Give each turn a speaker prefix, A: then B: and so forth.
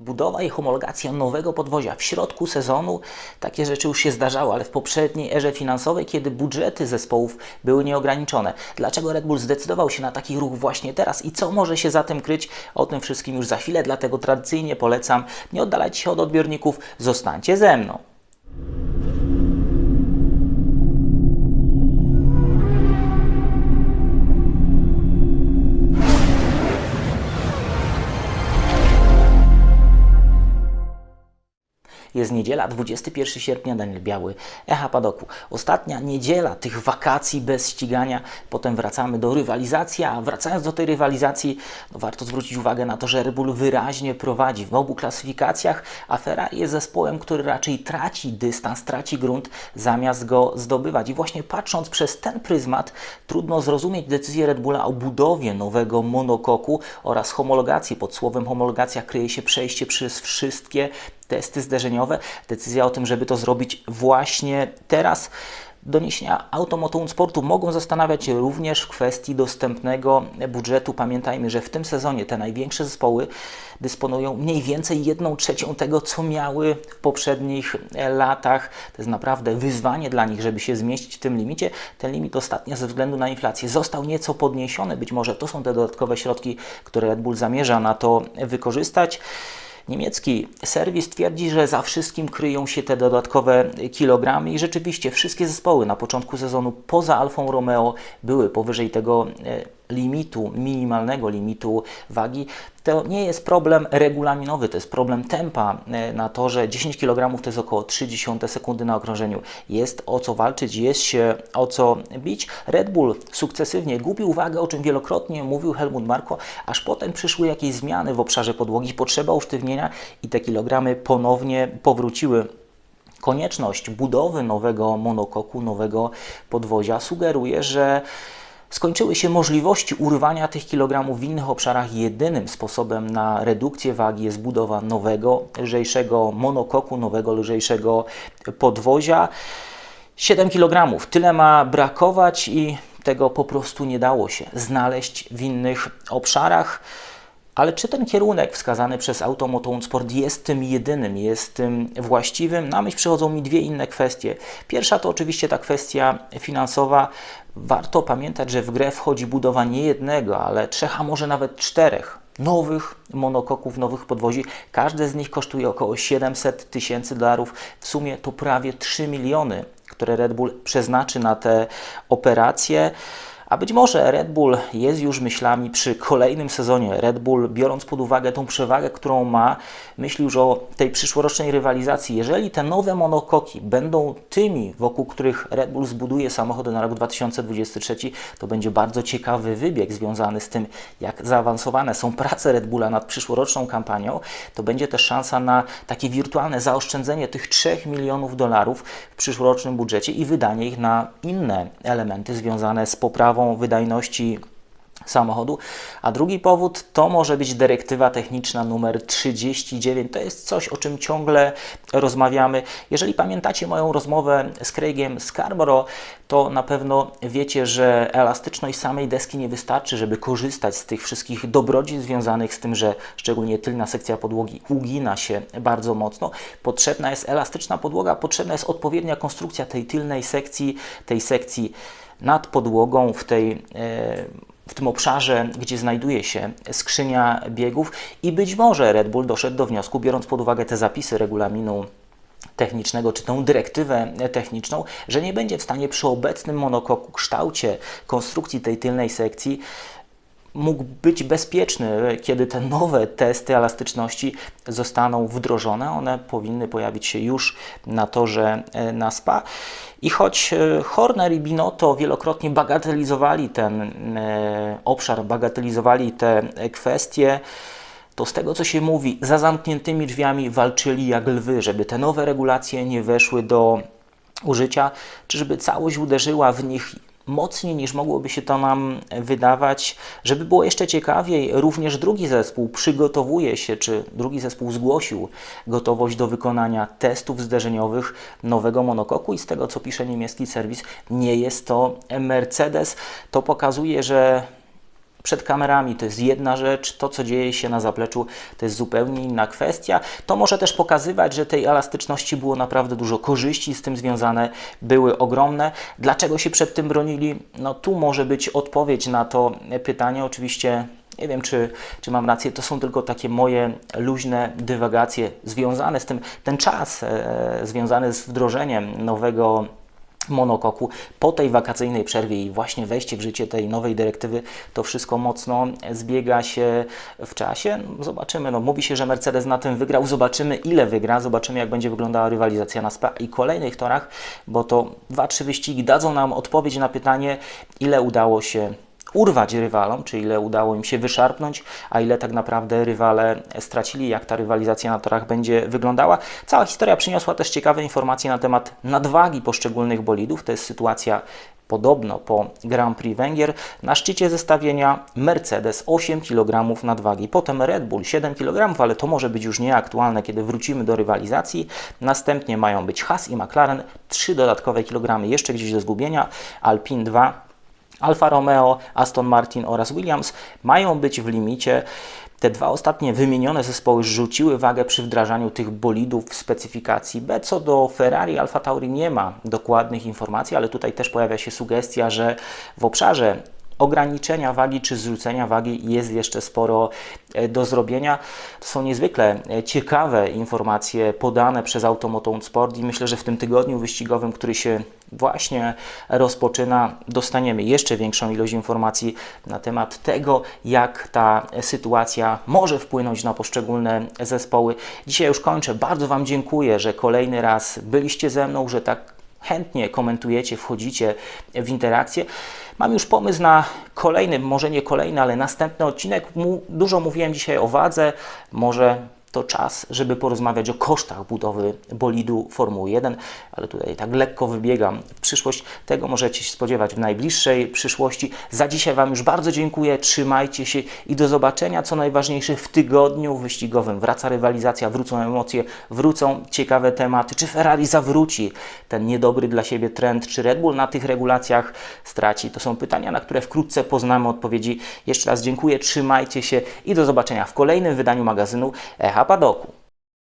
A: Budowa i homologacja nowego podwozia w środku sezonu, takie rzeczy już się zdarzały, ale w poprzedniej erze finansowej, kiedy budżety zespołów były nieograniczone. Dlaczego Red Bull zdecydował się na taki ruch właśnie teraz i co może się za tym kryć? O tym wszystkim już za chwilę, dlatego tradycyjnie polecam, nie oddalajcie się od odbiorników, zostańcie ze mną. Jest niedziela, 21 sierpnia, Daniel Biały, Echa Padoku. Ostatnia niedziela tych wakacji bez ścigania, potem wracamy do rywalizacji, a wracając do tej rywalizacji, no warto zwrócić uwagę na to, że Red Bull wyraźnie prowadzi w obu klasyfikacjach, a Ferrari jest zespołem, który raczej traci dystans, traci grunt, zamiast go zdobywać. I właśnie patrząc przez ten pryzmat, trudno zrozumieć decyzję Red Bulla o budowie nowego monokoku oraz homologacji. Pod słowem homologacja kryje się przejście przez wszystkie testy zderzeniowe. Decyzja o tym, żeby to zrobić właśnie teraz. Doniesienia Automoto Sportu mogą zastanawiać również w kwestii dostępnego budżetu. Pamiętajmy, że w tym sezonie te największe zespoły dysponują mniej więcej 1 trzecią tego, co miały w poprzednich latach. To jest naprawdę wyzwanie dla nich, żeby się zmieścić w tym limicie. Ten limit ostatnio ze względu na inflację został nieco podniesiony. Być może to są te dodatkowe środki, które Red Bull zamierza na to wykorzystać. Niemiecki serwis twierdzi, że za wszystkim kryją się te dodatkowe kilogramy i rzeczywiście wszystkie zespoły na początku sezonu poza Alfą Romeo były powyżej tego e, limitu, minimalnego limitu wagi. To nie jest problem regulaminowy, to jest problem tempa e, na torze. 10 kg to jest około 0,3 sekundy na okrążeniu. Jest o co walczyć, jest się o co bić. Red Bull sukcesywnie gubił wagę, o czym wielokrotnie mówił Helmut Marko, aż potem przyszły jakieś zmiany w obszarze podłogi, potrzeba usztywnienia i te kilogramy ponownie powróciły. Konieczność budowy nowego monokoku, nowego podwozia sugeruje, że skończyły się możliwości urwania tych kilogramów w innych obszarach. Jedynym sposobem na redukcję wagi jest budowa nowego, lżejszego monokoku, nowego, lżejszego podwozia. 7 kg. Tyle ma brakować i tego po prostu nie dało się znaleźć w innych obszarach. Ale czy ten kierunek wskazany przez Automoton Sport jest tym jedynym, jest tym właściwym? Na myśl przychodzą mi dwie inne kwestie. Pierwsza to oczywiście ta kwestia finansowa. Warto pamiętać, że w grę wchodzi budowa nie jednego, ale trzech, a może nawet czterech nowych monokoków, nowych podwozi. Każde z nich kosztuje około 700 tysięcy dolarów. W sumie to prawie 3 miliony, które Red Bull przeznaczy na te operacje. A być może Red Bull jest już myślami przy kolejnym sezonie. Red Bull, biorąc pod uwagę tą przewagę, którą ma, myśli już o tej przyszłorocznej rywalizacji. Jeżeli te nowe monokoki będą tymi, wokół których Red Bull zbuduje samochody na rok 2023, to będzie bardzo ciekawy wybieg związany z tym, jak zaawansowane są prace Red Bulla nad przyszłoroczną kampanią. To będzie też szansa na takie wirtualne zaoszczędzenie tych 3 milionów dolarów w przyszłorocznym budżecie i wydanie ich na inne elementy związane z poprawą wydajności samochodu. A drugi powód to może być dyrektywa techniczna numer 39. To jest coś, o czym ciągle rozmawiamy. Jeżeli pamiętacie moją rozmowę z Craigiem Scarborough, to na pewno wiecie, że elastyczność samej deski nie wystarczy, żeby korzystać z tych wszystkich dobrodziejstw związanych z tym, że szczególnie tylna sekcja podłogi ugina się bardzo mocno. Potrzebna jest elastyczna podłoga, potrzebna jest odpowiednia konstrukcja tej tylnej sekcji, tej sekcji nad podłogą w tej e, w tym obszarze, gdzie znajduje się skrzynia biegów i być może Red Bull doszedł do wniosku, biorąc pod uwagę te zapisy regulaminu technicznego, czy tę dyrektywę techniczną, że nie będzie w stanie przy obecnym monokoku kształcie konstrukcji tej tylnej sekcji mógł być bezpieczny, kiedy te nowe testy elastyczności zostaną wdrożone. One powinny pojawić się już na torze e, na SPA. I choć e, Horner i Binotto wielokrotnie bagatelizowali ten e, obszar, bagatelizowali te kwestie, to z tego co się mówi, za zamkniętymi drzwiami walczyli jak lwy, żeby te nowe regulacje nie weszły do użycia, czy żeby całość uderzyła w nich mocniej niż mogłoby się to nam wydawać. Żeby było jeszcze ciekawiej, również drugi zespół przygotowuje się, czy drugi zespół zgłosił gotowość do wykonania testów zderzeniowych nowego monokoku i z tego co pisze niemiecki serwis, nie jest to Mercedes. To pokazuje, że przed kamerami to jest jedna rzecz, to co dzieje się na zapleczu to jest zupełnie inna kwestia. To może też pokazywać, że tej elastyczności było naprawdę dużo korzyści z tym związane, były ogromne. Dlaczego się przed tym bronili? No tu może być odpowiedź na to pytanie. Oczywiście nie wiem, czy, czy mam rację, to są tylko takie moje luźne dywagacje związane z tym, ten czas e, związany z wdrożeniem nowego monokoku. Po tej wakacyjnej przerwie i właśnie wejście w życie tej nowej dyrektywy, to wszystko mocno zbiega się w czasie. Zobaczymy, no mówi się, że Mercedes na tym wygrał, zobaczymy ile wygra, zobaczymy jak będzie wyglądała rywalizacja na SPA i kolejnych torach, bo to dwa, trzy wyścigi dadzą nam odpowiedź na pytanie, ile udało się urwać rywalom, czy ile udało im się wyszarpnąć, a ile tak naprawdę rywale stracili, jak ta rywalizacja na torach będzie wyglądała. Cała historia przyniosła też ciekawe informacje na temat nadwagi poszczególnych bolidów. To jest sytuacja Podobno po Grand Prix Węgier na szczycie zestawienia Mercedes 8 kg nadwagi, potem Red Bull 7 kg, ale to może być już nieaktualne, kiedy wrócimy do rywalizacji. Następnie mają być Haas i McLaren 3 dodatkowe kilogramy jeszcze gdzieś do zgubienia, Alpine 2 Alfa Romeo, Aston Martin oraz Williams mają być w limicie. Te dwa ostatnie wymienione zespoły rzuciły wagę przy wdrażaniu tych bolidów w specyfikacji B. Co do Ferrari, Alfa Tauri nie ma dokładnych informacji, ale tutaj też pojawia się sugestia, że w obszarze ograniczenia wagi czy zrzucenia wagi jest jeszcze sporo e, do zrobienia. To są niezwykle e, ciekawe informacje podane przez Automoton Sport i myślę, że w tym tygodniu wyścigowym, który się właśnie rozpoczyna, dostaniemy jeszcze większą ilość informacji na temat tego, jak ta sytuacja może wpłynąć na poszczególne zespoły. Dzisiaj już kończę. Bardzo Wam dziękuję, że kolejny raz byliście ze mną, że tak chętnie komentujecie, wchodzicie w interakcję. Mam już pomysł na kolejny, może nie kolejny, ale następny odcinek. Dużo mówiłem dzisiaj o wadze, może to czas, żeby porozmawiać o kosztach budowy bolidu Formuły 1, ale tutaj tak lekko wybiegam przyszłość. Tego możecie się spodziewać w najbliższej przyszłości. Za dzisiaj Wam już bardzo dziękuję, trzymajcie się i do zobaczenia. Co najważniejsze, w tygodniu wyścigowym wraca rywalizacja, wrócą emocje, wrócą ciekawe tematy. Czy Ferrari zawróci ten niedobry dla siebie trend, czy Red Bull na tych regulacjach straci? To są pytania, na które wkrótce poznamy odpowiedzi. Jeszcze raz dziękuję, trzymajcie się i do zobaczenia w kolejnym wydaniu magazynu Echa Padoku.